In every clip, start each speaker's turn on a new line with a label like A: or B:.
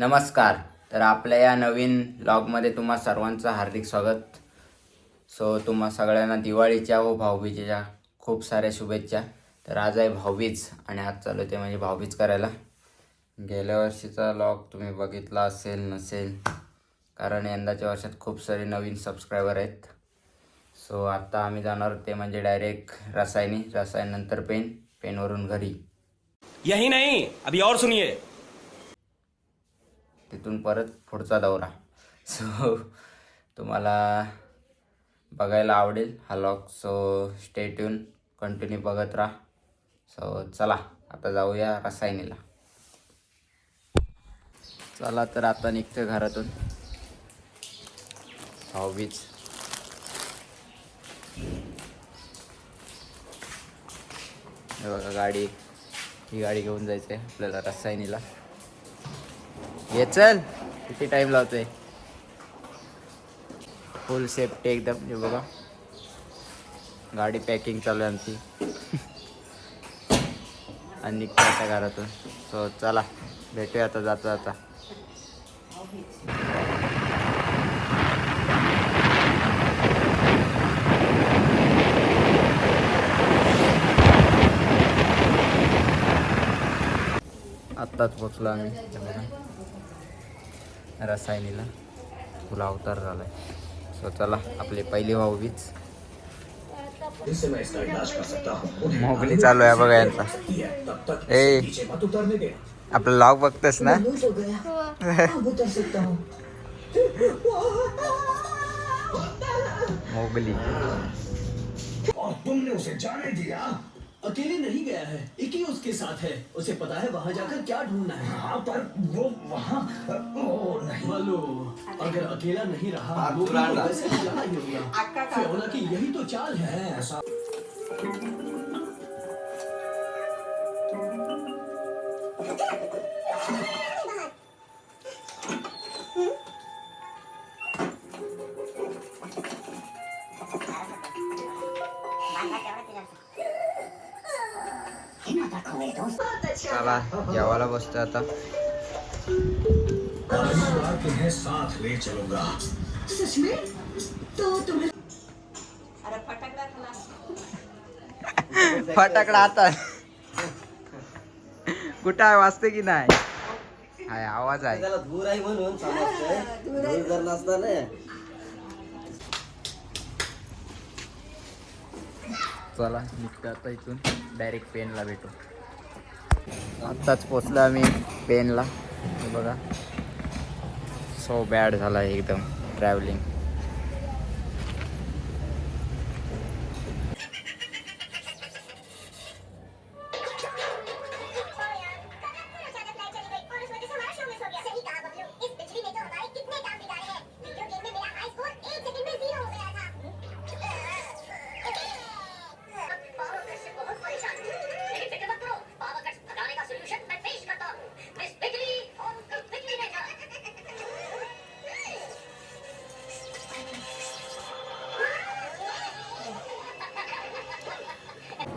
A: नमस्कार. तर आपल्या या नवीन ब्लॉगमध्ये तुम्हा सर्वांचं हार्दिक स्वागत. सो तुम्हा सगळ्यांना दिवाळीच्या व भाऊबीजेच्या खूप साऱ्या शुभेच्छा. तर आज आहे भाऊबीज आणि आज चालू ते म्हणजे भाऊबीज करायला. गेल्या वर्षीचा ब्लॉग तुम्ही बघितला असेल नसेल कारण यंदाच्या वर्षात खूप सारे नवीन सबस्क्रायबर आहेत. सो आत्ता आम्ही जाणार ते म्हणजे डायरेक्ट रसायनी रसायन नंतर पेन पेनवरून घरी.
B: यही नाही अभी और सुनिए.
A: तिथून परत पुढचा दौरा. सो तुम्हाला बघायला आवडेल हा लॉक सो स्टेट्यून कंटिन्यू बघत राहा. सो चला आता जाऊया रसायनीला. चला तर आता निघतं घरातून. भाऊबीज हे बघा गाडी. ही गाडी घेऊन जायचं आहे आपल्याला रसायनीला. ये चल किती टाइम लावतोय? फुल सेफ्टी एकदम हे बघा. गाडी पॅकिंग चालू आहे आमची. आणि निघतो आता घरातून. सो चला भेटूया आता जाता जाता. आत्ताच पोचलो आम्ही. रसायनीला तुला अवतार झालाय. सो चला आपली पहिली
C: सकता हूँ
A: मोगली चालू आहे बघा यांचा. ए आपलं लॉग बघतेस ना? मोगली.
C: अकेले नहीं गया है एक ही उसके साथ है। उसे पता है वहाँ जाकर क्या ढूंढना है। हाँ पर वो वहाँ ओ नहीं।
D: बोलो अगर अकेला नहीं रहा वो को वैसे ही जाना ही होगा। फिर की यही तो चाल है।
C: ऐसा।
A: चला जेवायला बसतो आता. फटाकडा आता. कुठं आहे? वाजते की नाही? हाय आवाज आहे.
E: त्याला धूर आहे म्हणून जर नसता ना.
A: चला निघतो आता इथून. डायरेक्ट पेनला भेटू. आत्ताच पोचलो आम्ही पेनला. बघा. सो बॅड झाला आहे एकदम ट्रॅव्हलिंग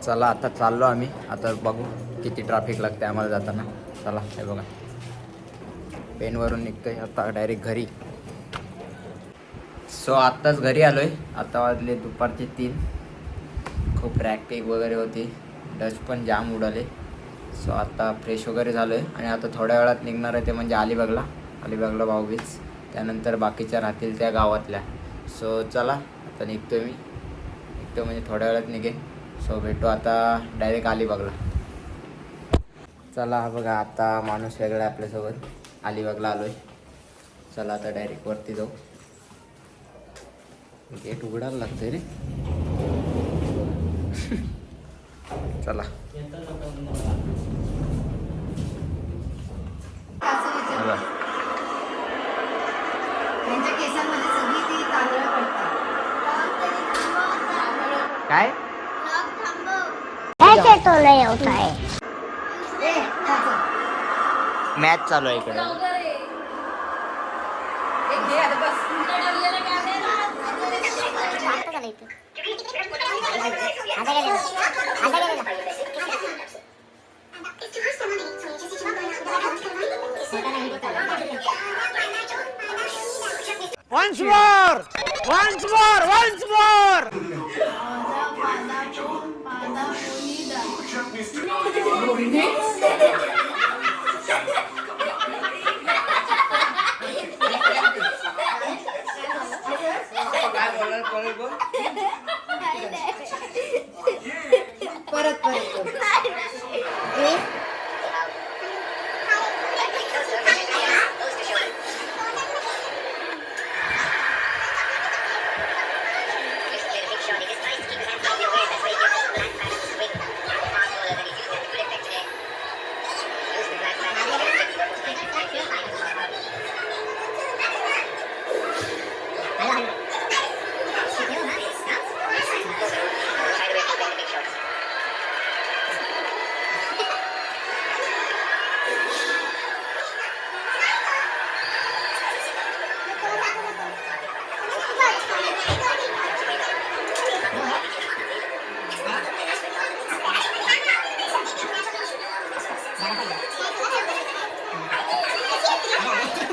A: चला आता चाललो आम्ही. आता बघू किती ट्रॅफिक लागते आम्हाला जाताना. चला हे बघा. पेनवरून निघतोय आता डायरेक्ट घरी. सो आत्ताच घरी आलोय. आता वाजले दुपारचे तीन. खूप ट्रॅफिक वगैरे होती. डस्ट पण जाम उडाले. सो आता फ्रेश वगैरे झालो आहे आणि आता थोड्या वेळात निघणार आहे ते म्हणजे अलिबागला. अलिबागला भाऊबीज. त्यानंतर बाकीच्या राहतील त्या गावातल्या. सो चला आता निघतोय मी. निघतो म्हणजे थोड्या वेळात निघेन. सो भेटू आता डायरेक्ट अलिबागला. चला हा बघा आता माणूस वेगळा आहे आपल्यासोबत. अलिबागला आलोय. चला आता डायरेक्ट वरती जाऊ. गेट उघडायला लागतंय रे. चला. हे काय
F: तो नहीं होता है.
A: मॅच चालू आहे इकडे
F: आता झालं इथे. आता गेलेलं. आता गेलेलं.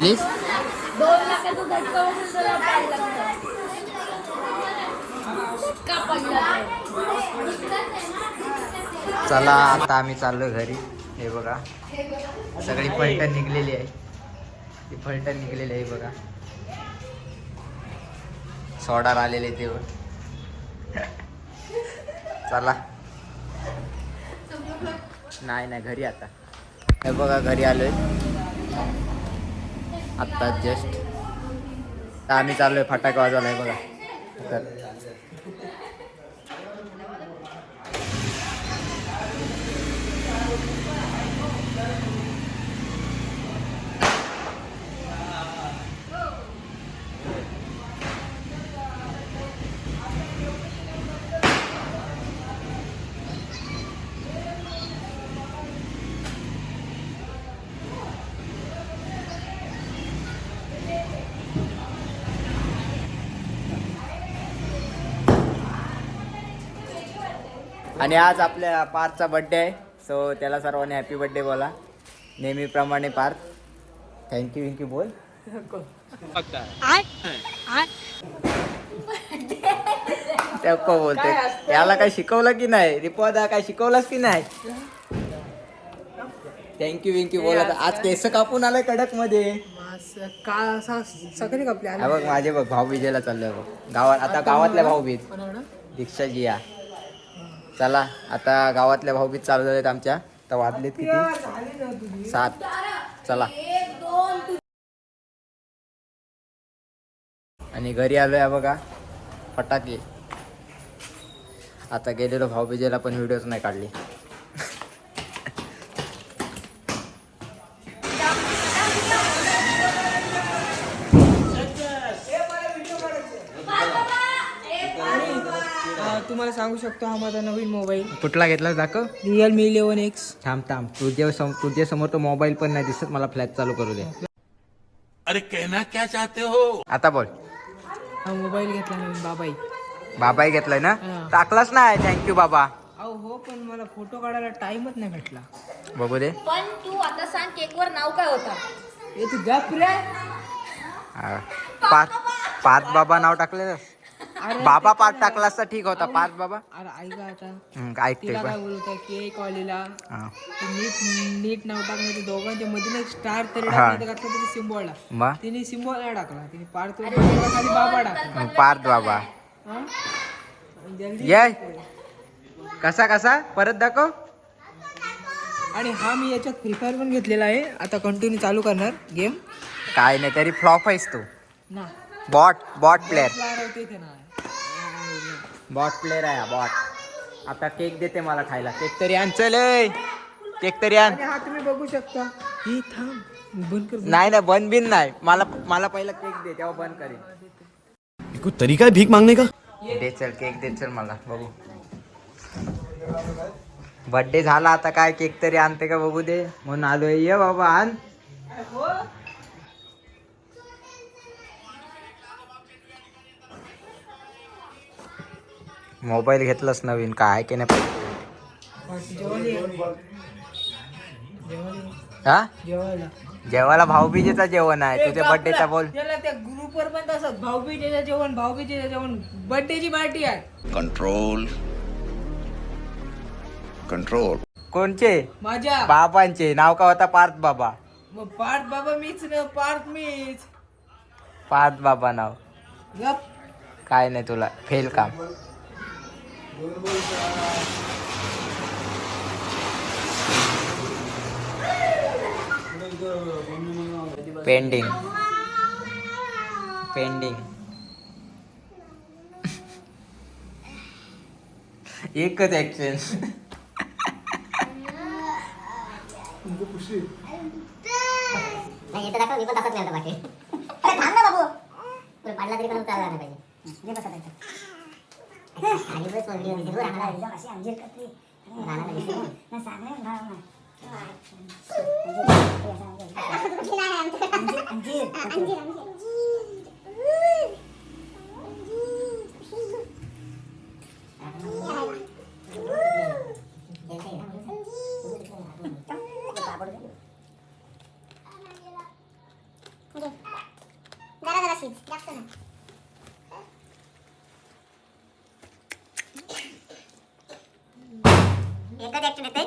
A: प्लीज चला आता आम्ही चाललो घरी. हे बघा. सगळी फलटण निघलेली आहे. ती फलटण निघलेली आहे बघा. सोडार आलेले ते बघ. चला. नाही नाही घरी आता. हे बघा घरी आलोय. आत्ता जस्ट तर आम्ही चाललोय फटाके वाजवला आहे बघा. तर आणि आज आपल्या पार्थचा बड्डे आहे. सो त्याला सर्वांनी हॅपी बड्डे बोला. नेहमीप्रमाणे पार्थ. थँक्यू विंक्यू बोल. त्या बोलते याला काय शिकवलं की नाही? रिपोदा काय शिकवलंस की नाही? थँक्यू विंक्यू बोला. आज केस कापून आलाय कडकमध्ये
G: का असा सगळे कापले.
A: बघ माझे बघ भाऊ बीजेला चाललोय बघ. गावात आता गावातल्या भाऊ बीज दीक्षाजी या. चला आता गावातल्या भाऊबीज चालू झालेत आमच्या. तर वाजलेत किती? सात. चला. आणि घरी आलोय बघा फटाके. आता गेलेलो भाऊबीजेला पण व्हिडिओज नाही काढली.
G: तुम्हाला सांगू शकतो हा माझा नवीन मोबाईल.
A: कुठला घेतला दाखव.
G: रिअलमी इलेव्हन एक्स
A: थांब थांब. तुझ्या सम तुझ्या समोर तो मोबाईल पण नाही दिसत. मला फ्लॅश चालू करू दे.
B: अरे कहना क्या चाहते हो?
A: आता बोल.
G: हा मोबाईल घेतला नवीन बाबाई.
A: बाबाही घेतलाय ना?
G: हा.
A: टाकलाच नाही थँक्यू बाबा.
G: अहो हो पण मला फोटो काढायला टाइमच नाही भेटला.
A: बघू दे.
H: पण तू आता सांग केकवर नाव काय होता?
G: ए तू गप रे.
A: हा. पाच पाच बाबा नाव टाकले
G: अरे
A: बाबा पाच टाकला असता ठीक होता पाच बाबा?
G: अरे ऐका आता.
A: हम्म,
G: तिला काय
A: पण
G: बोलत की कॉलेजला
A: हा.
G: नीट नीट नाव दोघांच्या मध्ये स्टार तरी
A: हा.
G: टाकलं घातलं तरी सिम्बॉलला
A: मग
G: तिने टाकला पार्थ खाली बाबा टाकला.
A: मग पार्थ बाबा.
G: हा? जल्दी.
A: ये. कसा कसा? परत दाखव.
G: आणि हा मी याच्यात फ्री फायर पण घेतलेला आहे. आता कंटिन्यू चालू करणार गेम
A: काय नाही तरी फ्लॉप आहेस तू.
G: ना.
A: Bot bot player bot player आहे. बॉट आता केक देते मला खायला. केक तरी आण चल ए. केक तरी आण.
G: आणि हा तुम्ही बघू शकता. ही थांब बंद कर
A: नाही नाही बंद बिन नाही. मला मला पहिला केक दे तेव्हा बंद करेन.
B: कोई तरीका है भीख मांगने का?
A: दे चल केक दे चल मला बघू. बर्थडे झाला आता काय केक तरी आणते का बघू दे. म्हणून आलोय ये बाबा आण. मोबाईल घेतलास नवीन काय की नाही?
G: जेवायला.
A: हा भाऊबीजेचा जेवण आहे तुझ्या बर्थडेचा बोल.
G: ग्रुपवर पण तसंच भाऊबीजेचं जेवण भाऊबीजेचं जेवण बर्थडेची पार्टी आहे.
B: कंट्रोल कंट्रोल
A: कोणचे?
G: माझ्या.
A: बाबांचे. नाव का होता पार्थ बाबा?
G: मग पार्थ बाबा मीच न पार्थ मीच.
A: पार्थ बाबा नाव. काय नाही तुला फेल काम. पेंडिंग पेंडिंग एकच ऍक्शन
F: नाही दाखव मी पण तसाच मिळतं बाकी. थांब ना बाबू. बरं पडला तरी पण चालला नाही पाहिजे. जे बसा आणि बस पडली होती बरं आम्हाला एकदम अशी अंजीर करते राणाला दिसली ना सांग ना अंजीर अंजीर जरा जरा शीज जास्त नाही एकच ऍक्शन येते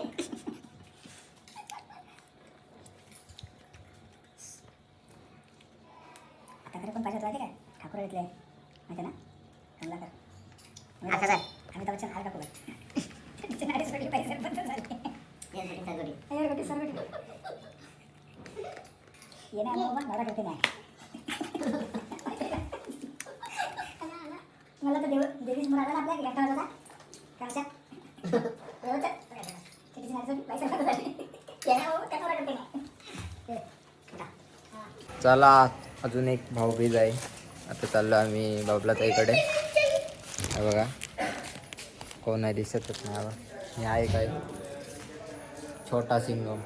F: आता तरी पण पाहिजे होतं काय ठाकूर घेतले माहिती ना अमिताभ बच्चन हार ठाकूर पैसे बंद झाले ये मला करते नाही मला तर देव देवीच मुलाला ना आपल्या होता कालच्या
A: चला अजून एक भाऊबीज आहे. आता चाललो आम्ही बाबलाचा इकडे हे बघा. कोण आहे दिसतच नाही हे आहे काय? छोटा सिंगम.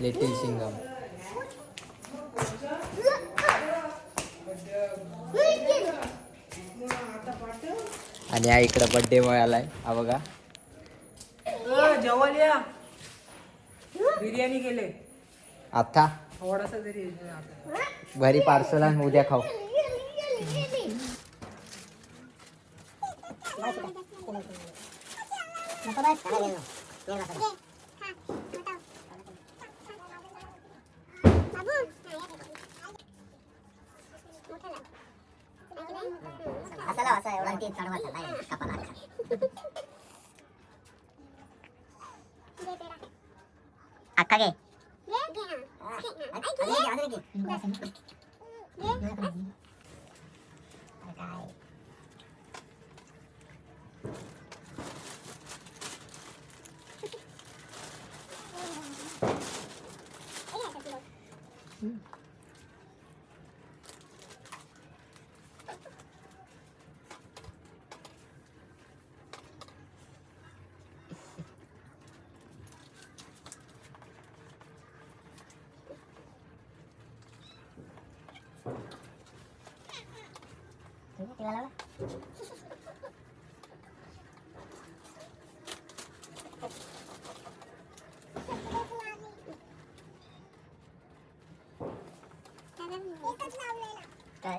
A: लिटिल सिंगम. आणि हा इकडं बड्डे बॉय आलाय. हा बघा.
G: जेवण या. बिर्याणी केले
A: आता?
G: थोडासा तरी आता.
A: घरी पार्सल आणि उद्या खाऊ
F: असाला असा एवढा ते चढवायचा नाही कपाला अक्का घे काय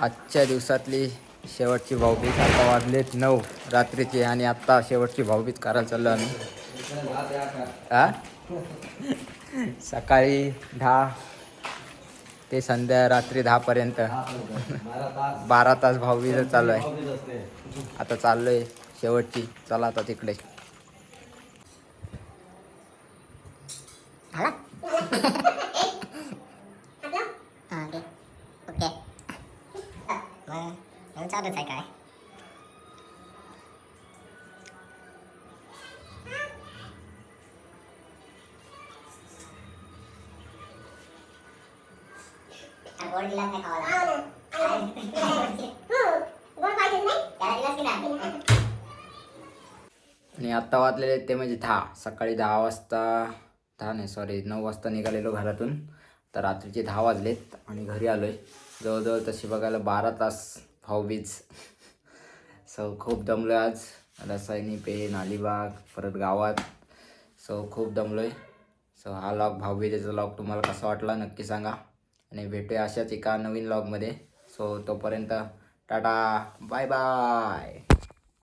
A: आजच्या दिवसातली शेवटची भाऊबीज आता वाजलेत नऊ. रात्रीची आणि आत्ता शेवटची भाऊबीज करायला चाललो आम्ही. हा सकाळी दहा ते संध्या रात्री दहापर्यंत. बारा तास भाऊबीज चालू आहे. आता चाललो आहे शेवटची. चला आता तिकडे. आणि आत्ता वाजलेले ते म्हणजे दहा. सकाळी दहा वाजता दहा नाही सॉरी नऊ वाजता निघालेलो घरातून. तर रात्रीचे दहा वाजलेत आणि घरी आलो आहे जवळजवळ तशी बघायला बारा तास भाऊबीज. सो खूप दमलो आज. रसायनी पेन अलिबाग परत गावात. सो खूप दमलो आहे सो हा लॉग भाऊबीजेचा लॉग तुम्हाला कसा वाटला नक्की सांगा. आणि भेटूया अशाच एका नवीन लॉगमध्ये. सो तोपर्यंत टाटा बाय बाय